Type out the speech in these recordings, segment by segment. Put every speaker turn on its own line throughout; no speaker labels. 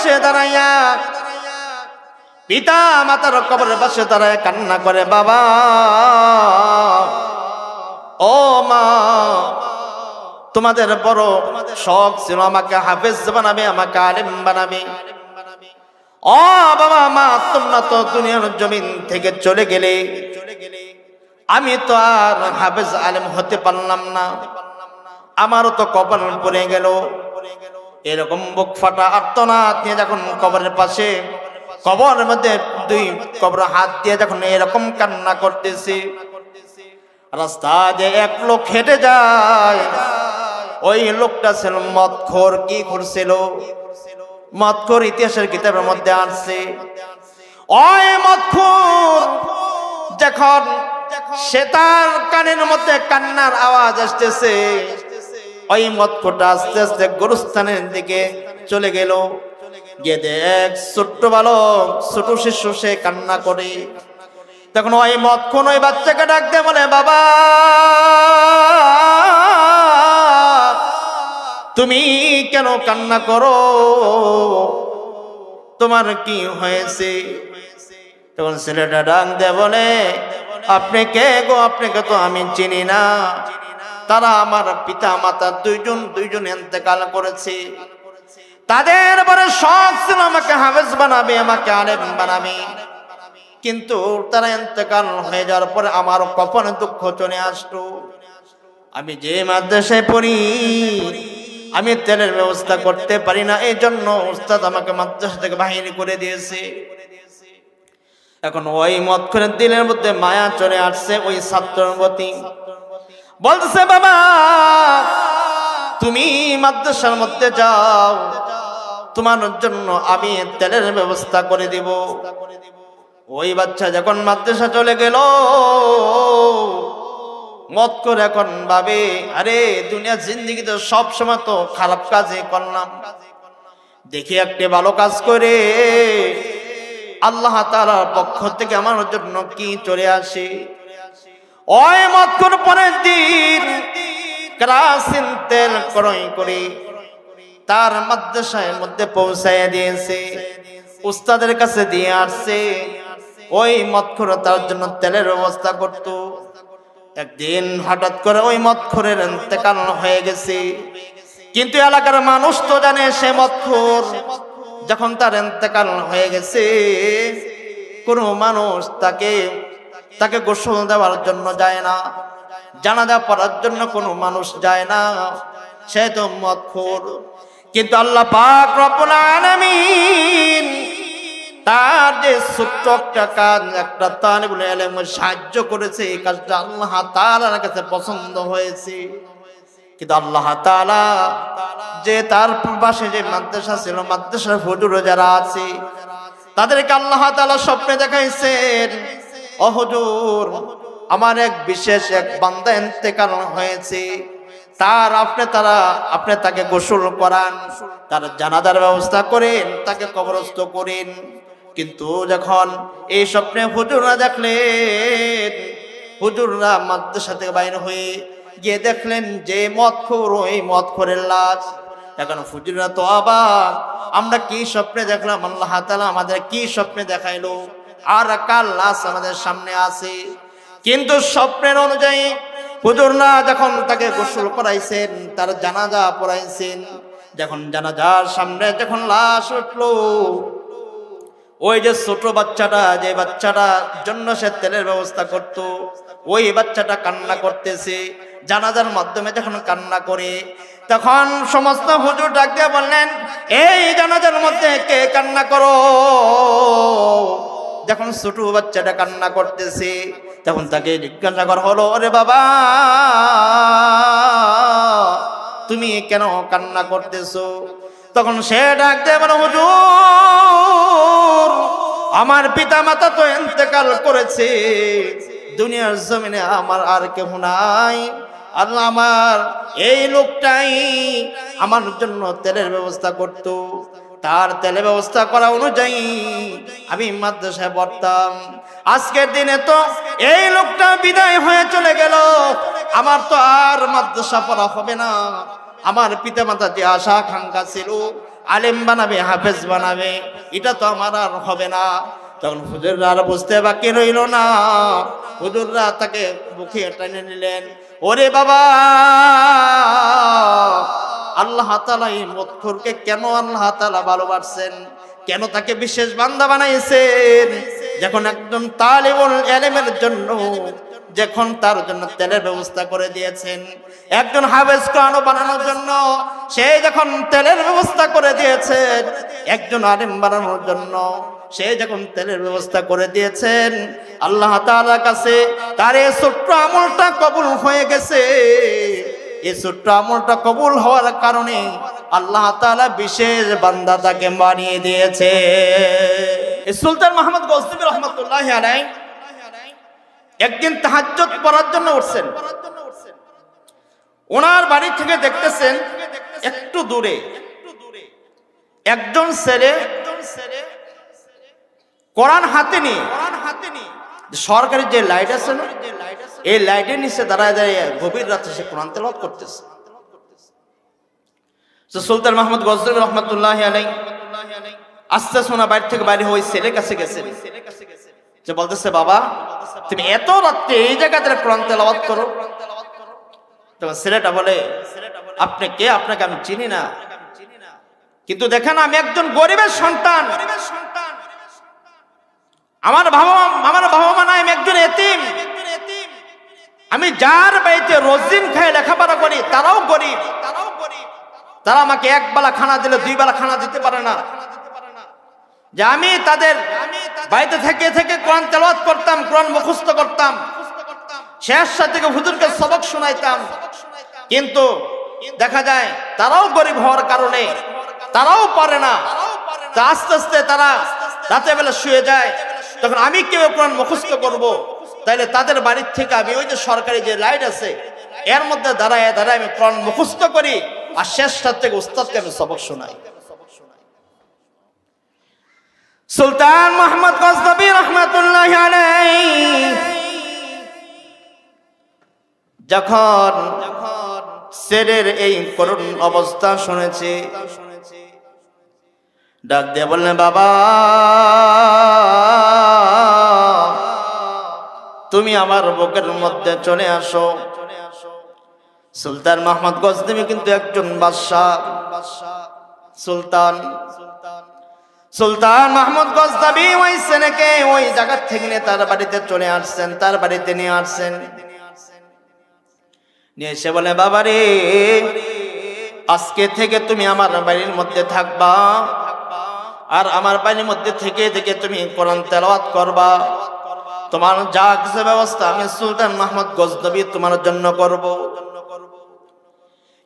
পাশে দাঁড়াইয়া। পিতা মাতার কবরের পাশে দাঁড়ায় কান্না করে, বাবা, ও মা, তোমাদের বড় শখ ছিল, আমাকে হাফেজ বানাবে, আমাকে আলেম বানাবে। ও বাবা মা, তোমরা তো দুনিয়ার জমিন থেকে চলে গেলে। আমি তো আর হাফেজ আলেম হতে পারলাম না। আমারও তো কপাল পড়ে গেল। এরকম বুক ফাটা আর্তনাদ নিয়ে যখন কবরের পাশে, কবরের মধ্যে দুই কবর হাত দিয়ে যখন এরকম কান্না করতেছি, রাস্তা যে এক লোক হেঁটে যায়। ওই লোকটা ছিল মদখোর, কি করছিল? মদখোর ইতিহাসের কিতাবের মধ্যে আসছে, ওই মদখোর, যখন সে তার কানের মধ্যে কান্নার আওয়াজ আসতেছে ওই মদখোরটা আস্তে আস্তে গরুস্থানের দিকে চলে গেল। গিয়ে দেখ, ছোট্ট বালক, ছোট শিশু, সে কান্না করে। তখন ওই মদক্ষণ ওই বাচ্চাকে ডাক দিয়ে বলে, বাবা, তুমি কেন কান্না করো? তোমার কি হয়েছে? তখন ছেলেটা ডাক দে বলে, আপনি কে গো? আপনাকে তো আমি চিনি না। তারা আমার পিতা মাতা দুইজন দুইজন এতেকাল করেছে। তাদের পরে শখ ছিল আমাকে হাফেজ বানাবে, আমাকে আলেম বানাবে। কিন্তু তারা এতেকাল হয়ে যাওয়ার পরে আমার কখনো দুঃখ চলে আসতো। আমি যে মাদ্রাসায় পড়ি, আমি তেলের ব্যবস্থা করতে পারি না এই জন্য উস্তাদ আমাকে মাদ্রাসা থেকে বাহিনী করে দিয়েছে। এখন ওই মত করে দিলের মধ্যে মায়া চলে আসছে ওই ছাত্রের প্রতি। বলতেছে, বাবা, তুমি মাদ্রাসার মধ্যে যাও। তোমার জন্য আমি তেলের ব্যবস্থা করে দিব। ওই বাচ্চা যখন মাদ্রাসা চলে গেল, মত করে এখন ভাবে, আরে দুনিয়া জিন্দিগি তো সব সময় তো খারাপ কাজে করলাম। দেখি একটি ভালো কাজ করে। আল্লাহ তালার পক্ষ থেকে আমার জন্য কি চলে আসে? ওই মত করে পরের দিন কেরাসিন তেল ক্রয় করে তার মাদ্রাসায় মধ্যে পৌঁছাইয়া দিয়েছে। উস্তাদের কাছে দিয়ে আসছে। ওই মৎখর তার জন্য তেলের ব্যবস্থা করত। একদিন হঠাৎ করে ওই মৎখরের ইন্তেকাল হয়ে গেছে। কিন্তু এলাকার মানুষ তো জানে সে মৎখর যখন তার ইন্তেকাল হয়ে গেছে, কোনো মানুষ তাকে তাকে গোসল দেওয়ার জন্য যায় না, জানাজা পড়ার জন্য কোনো মানুষ যায় না। সে তো মৎখর কিন্তু আল্লাহ পাক তার যে ছোট্ট একটা কাজ, একটা তালিবুল সাহায্য করেছে, এই কাজটা আল্লাহ তাআলার কাছে পছন্দ হয়েছে। কিন্তু আল্লাহ তাআলা যে তার পাশে যে মাদ্রাসা ছিল, মাদ্রাসার হুজুর যারা আছে, তাদেরকে আল্লাহ তাআলা স্বপ্নে দেখাইছেন। ও হুজুর, আমার এক বিশেষ এক বান্দা ইন্তেকাল হয়েছে। তার আপনি তারা, আপনি তাকে গোসল করান, তার জানাজার ব্যবস্থা করেন, তাকে কবরস্থ করেন। কিন্তু যখন এই স্বপ্নে হুজুররা দেখলেন, হুজুররা মাদ্রাসা থেকে বাইরে হয়ে গিয়ে দেখলেন যে মদ ওই মদ লাশ। এখন হুজুররা তো আবার, আমরা কি স্বপ্নে দেখলাম? আল্লাহ তালা আমাদের কি স্বপ্নে দেখাইলো? আর কার লাশ আমাদের সামনে আছে। কিন্তু স্বপ্নের অনুযায়ী হুজুর না যখন তাকে গোসল করাইছেন, তার জানাজা পড়াইছেন, যখন জানাজার সামনে যখন লাশ উঠল, ওই যে ছোট বাচ্চাটা, যে বাচ্চাটার জন্য সে তেলের ব্যবস্থা করত, ওই বাচ্চাটা কান্না করতেছে। জানাজার মাধ্যমে যখন কান্না করে, তখন সমস্ত হুজুর ডাক দিয়ে বললেন, এই জানাজার মধ্যে কে কান্না করো? যখন ছোট বাচ্চাটা কান্না করতেছে, তখন তাকে জিজ্ঞাসা করা হলো, ওরে বাবা, তুমি কেন কান্না করতেছো? তখন সে ডাক দিয়ে বলো, হুজুর, আমার পিতা মাতা তো এতেকাল করেছে। দুনিয়ার জমিনে আমার আর কেউ নাই। আল্লাহ আমার এই লোকটাই আমার জন্য তেলের ব্যবস্থা করত। তার তেলের ব্যবস্থা করা অনুযায়ী আমি মাদ্রাসায় পড়তাম। আজকের দিনে তো এই লোকটা বিদায় হয়ে চলে গেল। আমার তো আর মাদ্রাসা পড়া হবে না। আমার পিতা মাতা যে আশা আকাঙ্ক্ষা ছিল, আলেম বানাবে, হাফেজ বানাবে, এটা তো আমার আর হবে না। তখন হুজুররা আর বুঝতে বাকি রইল না। হুজুররা তাকে বুকে টেনে নিলেন, ওরে বাবা আল্লাহ তালা এই মৎখরকে কেন আল্লাহ তালা ভালোবাসছেন? কেন তাকে বিশেষ বান্দা বানাইছেন? যখন একজন তালিবুল এলেমের জন্য, যখন তার জন্য তেলের ব্যবস্থা করে দিয়েছেন, একজন হাফেজ কোরআন বানানোর জন্য, সে যখন তেলের ব্যবস্থা করে দিয়েছেন, একজন আলেম বানানোর জন্য, সে যখন তেলের ব্যবস্থা করে দিয়েছেন, আল্লাহ তাআলার কাছে তার এই ছোট্ট আমলটা কবুল হয়ে গেছে। এই ছোট্ট আমলটা কবুল হওয়ার কারণে আল্লাহ তাআলা বিশেষ বান্দা তাকে বানিয়ে দিয়েছে। সুলতান মোহাম্মদ গজনবী রহমতুল্লাহ একদিন তাহাজ্জুদ পড়ার জন্য উঠছেন। ওনার বাড়ি থেকে দেখতেছেন একটু দূরে। একজন ছেলে কোরআন হাতে নিয়ে, সরকারি যে লাইট আছে না এই লাইটের নিচে দাঁড়ায় দাঁড়িয়ে গভীর রাতে সে কোরআন তেলাওয়াত করতেছে। সুলতান মাহমুদ গজরুল রহমতুল্লাহ আলাই আস্তে শোনা বাইরে থেকে বাইরে হয়ে ছেলের কাছে গেছে। যে বলতেছে, বাবা, তুমি এত রাত্রে এই জায়গাতে কোরআন তেলাওয়াত করো? তখন ছেলেটা বলে, আপনি কে? আপনাকে আমি চিনি না। কিন্তু দেখেন আমি একজন গরিবের সন্তান। আমার বাবা আমার বাবা মা নাই, আমি একজন এতিম। আমি যার বাড়িতে রোজিন খাই লেখাপড়া করি, তারাও গরিব। তারাও গরিব তারা আমাকে এক বেলা খানা দিলে, দুই বেলা খানা দিতে পারে না। যে আমি তাদের বাড়িতে থেকে থেকে কোরআন তেলাওয়াত করতাম, কোরআন মুখস্থ করতাম, শেষ থেকে হুজুরকে সবক শোনাইতাম। কিন্তু দেখা যায়, তারাও গরিব হওয়ার কারণে তারাও পারে না। আস্তে আস্তে তারা রাতে বেলা শুয়ে যায়, তখন আমি কেউ কোরআন মুখস্থ করব। তাইলে তাদের বাড়ির থেকে আমি ওই যে সরকারি যে লাইট আছে, এর মধ্যে দাঁড়ায় দাঁড়ায় আমি কোরআন মুখস্থ করি, আর শেষটার থেকে উস্তাদকে আমি সবক শোনাই। সুলতান মোহাম্মদ গজনবী রহমতুল্লাহ যখন শেরের এই করুণ অবস্থা শুনেছি, ডাক দিয়ে বললেন, বাবা তুমি আমার বুকের মধ্যে চলে আসো। সুলতান মোহাম্মদ গজনবী কিন্তু একজন বাদশাহ। সুলতান। সুলতান মাহমুদ গজদাবি ওই সেনেকে ওই জায়গার থেকে নিয়ে তার বাড়িতে চলে আসছেন, তার বাড়িতে নিয়ে আসছেন। নিয়ে এসে বলে বাবা রে আজকে থেকে তুমি আমার বাড়ির মধ্যে থাকবা আর আমার বাড়ির মধ্যে থেকে থেকে তুমি কোরআন তেলাওয়াত করবা। তোমার যা কিছু ব্যবস্থা আমি সুলতান মাহমুদ গজনবী তোমার জন্য করব।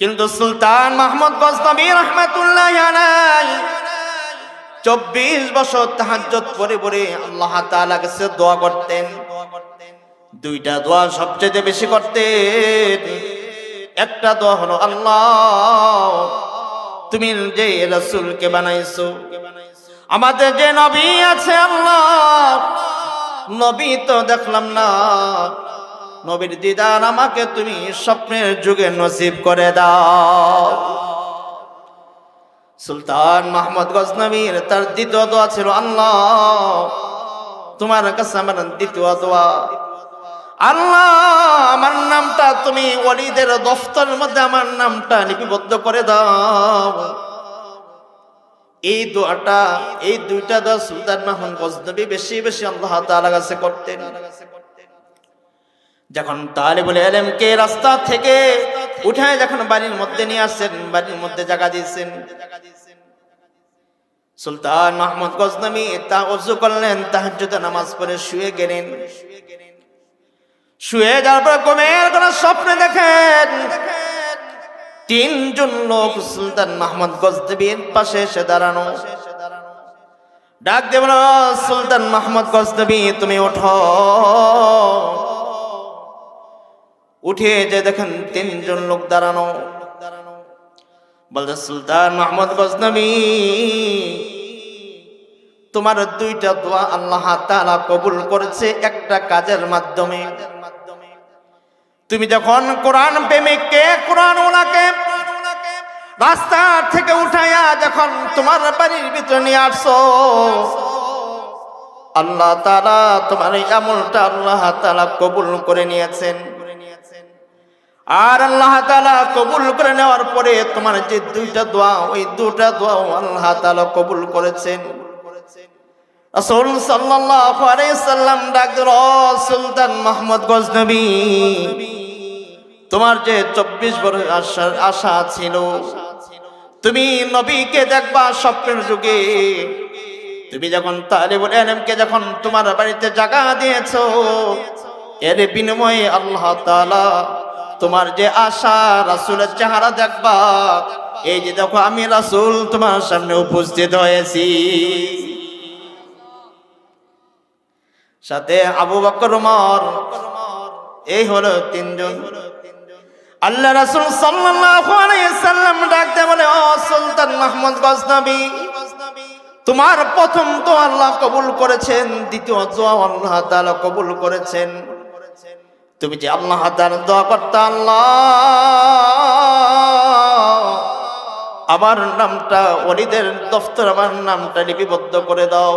কিন্তু সুলতান মাহমুদ গজনবী রহমতুল্লাহ চব্বিশ বছর তাহাজ্জত পরে পরে আল্লাহ তাআলা কাছে দোয়া করতেন। দুইটা দোয়া সবচেয়ে বেশি করতেন। একটা দোয়া হলো, আল্লাহ, তুমি যে রসুলকে বানাইছো, আমাদের যে নবী আছে আল্লাহ নবী তো দেখলাম না। নবীর দিদার আমাকে তুমি স্বপ্নের যুগে নসিব করে দাও। সুলতান মাহমুদ গজনবীর তার দ্বিতীয় দোয়া ছিল, আল্লাহ, তোমার কাছে আমার দ্বিতীয় দোয়া। আল্লাহ, আমার নামটা তুমি ওলিদের দফতরের মধ্যে আমার নামটা লিপিবদ্ধ করে দাও। এই দোয়াটা, এই দুইটা দোয়া সুলতান মাহমুদ গজনবী বেশি বেশি আল্লাহ তাআলা কাছে করতেন। যখন তালিবুল এলেমকে রাস্তা থেকে উঠে যখন বাড়ির মধ্যে নিয়ে আসছেন বাড়ির মধ্যে জায়গা দিয়েছেন। সুলতান মাহমুদ গজনবী তা অজু করলেন, তাহাজ্জুদে নামাজ পড়ে শুয়ে গেলেন। শুয়ে যাওয়ার পর ঘুমের কোন স্বপ্ন দেখেন তিনজন লোক সুলতান মাহমুদ গজনবীর পাশে এসে দাঁড়ানো। ডাক দেব না সুলতান মাহমুদ গজনবী তুমি ওঠো। উঠে যে দেখেন তিনজন লোক দাঁড়ানো। বলতে সুলতান মাহমুদ গজনবী তোমার দুইটা দোয়া আল্লাহ তাআলা কবুল করেছে একটা কাজের মাধ্যমে। তুমি যখন কোরআন প্রেমিককে কোরআন ওনাকে রাস্তার থেকে উঠাইয়া যখন তোমার বাড়ির ভিতরে নিয়ে আসছো, আল্লাহ তালা তোমার এই আমলটা আল্লাহ তালা কবুল করে নিয়েছেন। আর আল্লাহ তালা কবুল করে নেওয়ার পরে তোমার যে দুইটা দোয়া, ওই দুটা দোয়া আল্লাহ তালা কবুল করেছেন। রাসূল সাল্লাল্লাহু আলাইহি সাল্লাম ও সুলতান মোহাম্মদ গজনবী, তোমার যে চব্বিশ বছর আশা ছিল, তুমি নবীকে দেখবা স্বপ্নের যুগে। তুমি যখন তালিবুল এলমকে যখন তোমার বাড়িতে জায়গা দিয়েছ, এর বিনিময়ে আল্লাহ তোমার যে আশা, রাসূলের চেহারা দেখবা। এই যে দেখো, আমি রাসূল তোমার সামনে উপস্থিত হয়েছি। সাথে আবু বকর ওমর এই হলো তিনজন। আল্লাহ রাসূল সাল্লাল্লাহু আলাইহি সাল্লাম ডাকতে বলে, ও সুলতান মাহমুদ গজনবী, তোমার প্রথম তো আল্লাহ কবুল করেছেন, দ্বিতীয় দোয়া আল্লাহ তাআলা কবুল করেছেন। তুমি যে আল্লাহ তাআলা দোয়া করতে আল্লাহ। আমার নামটা ওলিদের দফতর আমার নামটা লিপিবদ্ধ করে দাও।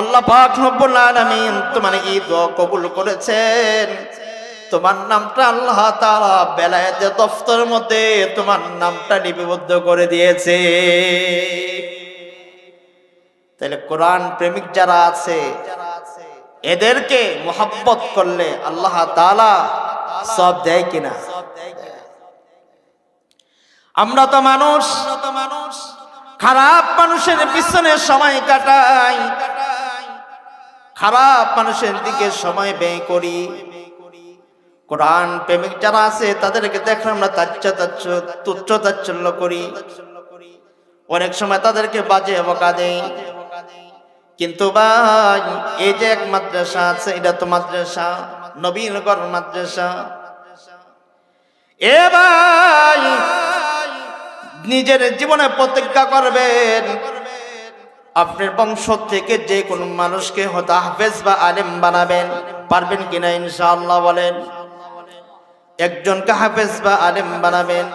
আল্লাহ পাক রব্বুল আলামিন তোমার এই দোয়া কবুল করেছেন। তোমার নামটা আল্লাহ তাআলা বেলায়েতে দফতরের মধ্যে তোমার নামটা লিপিবদ্ধ করে দিয়েছে। তাহলে কোরআন প্রেমিক যারা আছে, এদেরকে মোহাব্বত করলে আল্লাহ তাআলা সব দেয় কিনা? আমরা তো মানুষ, খারাপ মানুষের পিছনে সময় কাটাই। খারাপ মানুষের দিকে সময় ব্যয় করি। কোরআন প্রেমিক যারা আছে, তাদেরকে দেখলে আমরা তাচ্ছ তাচ্ছ তুচ্ছ তাচ্ছল্য করি। অনেক সময় তাদেরকে বাজে বকা দেই। কিন্তু ভাই, এই যে এক মাদ্রাসা আছে, এটা তো মাদ্রাসা নবীনগর মাদ্রাসা। এ ভাই, নিজের জীবনে প্রতিজ্ঞা করবেন আপনার বংশ থেকে যে কোনো মানুষকে হয়তো হাফেজ বা আলেম বানাবেন। পারবেন কিনা ইনশাআল্লাহ বলেন। একজনকে হাফেজ বা আলেম বানাবেন।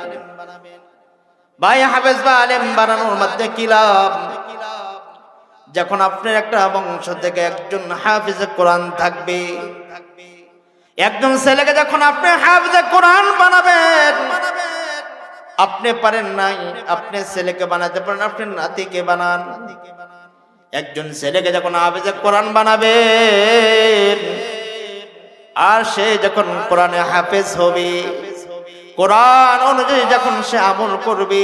ভাই, হাফেজ বা আলেম বানানোর মধ্যে কি লাভ? যখন আপনার একটা বংশ থেকে একজন হাফিজ কোরআন থাকবে, একজন ছেলেকে যখন আপনি হাফিজ কোরআন বানাবেন, আপনি পারেন নাই, আপনি ছেলেকে বানাতে পারেন, আপনি নাতিকে বানান। একজন ছেলেকে যখন হাফিজে কোরআন বানাবে, আর সে যখন কোরআনে হাফেজ হবে, কোরআন অনুযায়ী যখন সে আমল করবে,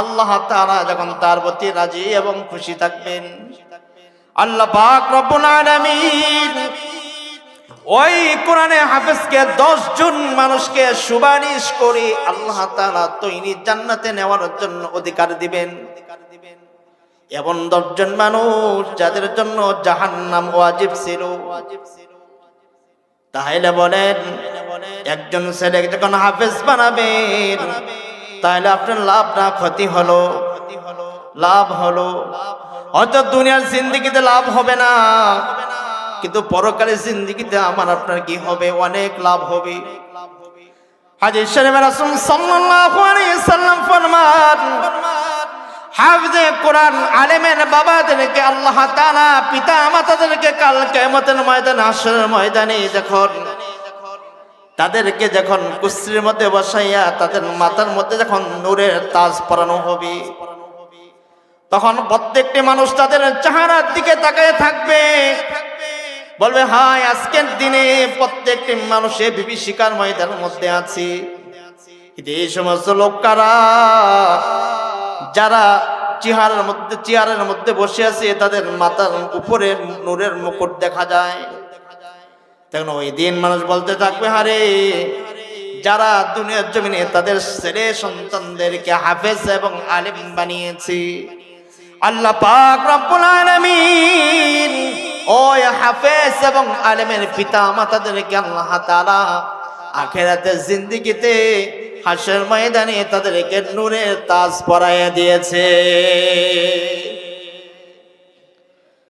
আল্লাহ তাআলা যখন তার প্রতি রাজি এবং খুশি থাকবেন। আল্লাহ পাক ওই কোরআনে হাফেজকে দশ জন মানুষকে সুপারিশ করে আল্লাহ তৈরি জান্নাতে নেওয়ার জন্য অধিকার দিবেন। এমন দশজন মানুষ যাদের জন্য জাহান্নাম ওয়াজিব ছিল। তাহলে বলেন, একজন ছেলে যখন হাফেজ বানাবেন তাহলে আপনার লাভ না ক্ষতি হলো? লাভ হলো। হয়তো দুনিয়ার জিন্দিগিতে লাভ হবে না, কিন্তু পরকালের জিন্দিগিতে আমার আপনার কি হবে? অনেক লাভ হবে। হাজির শরীফ রাসূল সাল্লাল্লাহু আলাইহি সাল্লাম ফরমান হাফজে কোরআন আলেমের বাবাদেরকে আল্লাহ তাআলা পিতা মাতাদেরকে কাল কিয়ামতের ময়দান হাসরের ময়দানে যখন তাদেরকে যখন কুশ্রির মধ্যে বসাইয়া তাদের মাথার মধ্যে যখন নূরের তাজ পরানো হবে, তখন প্রত্যেকটি মানুষ তাদের চেহারার দিকে তাকিয়ে থাকবে। বলবে হাই আজকের দিনে প্রত্যেকটি মানুষে বিভীষিকার ময়দানের মধ্যে আছি। এই সমস্ত লোক কারা? যারা চেহারের মধ্যে, চেয়ারের মধ্যে বসে আছে, তাদের মাথার উপরে নূরের মুকুট দেখা যায়। তখন ওই দিন মানুষ বলতে থাকবে, হারে, যারা দুনিয়ার জমিনে তাদের ছেলে সন্তানদেরকে হাফেজ এবং আলেম বানিয়েছে, আল্লাহ পাক রব্বুল আলামিন, ওই হাফেজ এবং আলেমের পিতা মাতাদেরকে আল্লাহ তাআলা আখেরাতের জিন্দিগিতে হাসের ময়দানে তাদেরকে নূরের তাজ পরাইয়া দিয়েছে।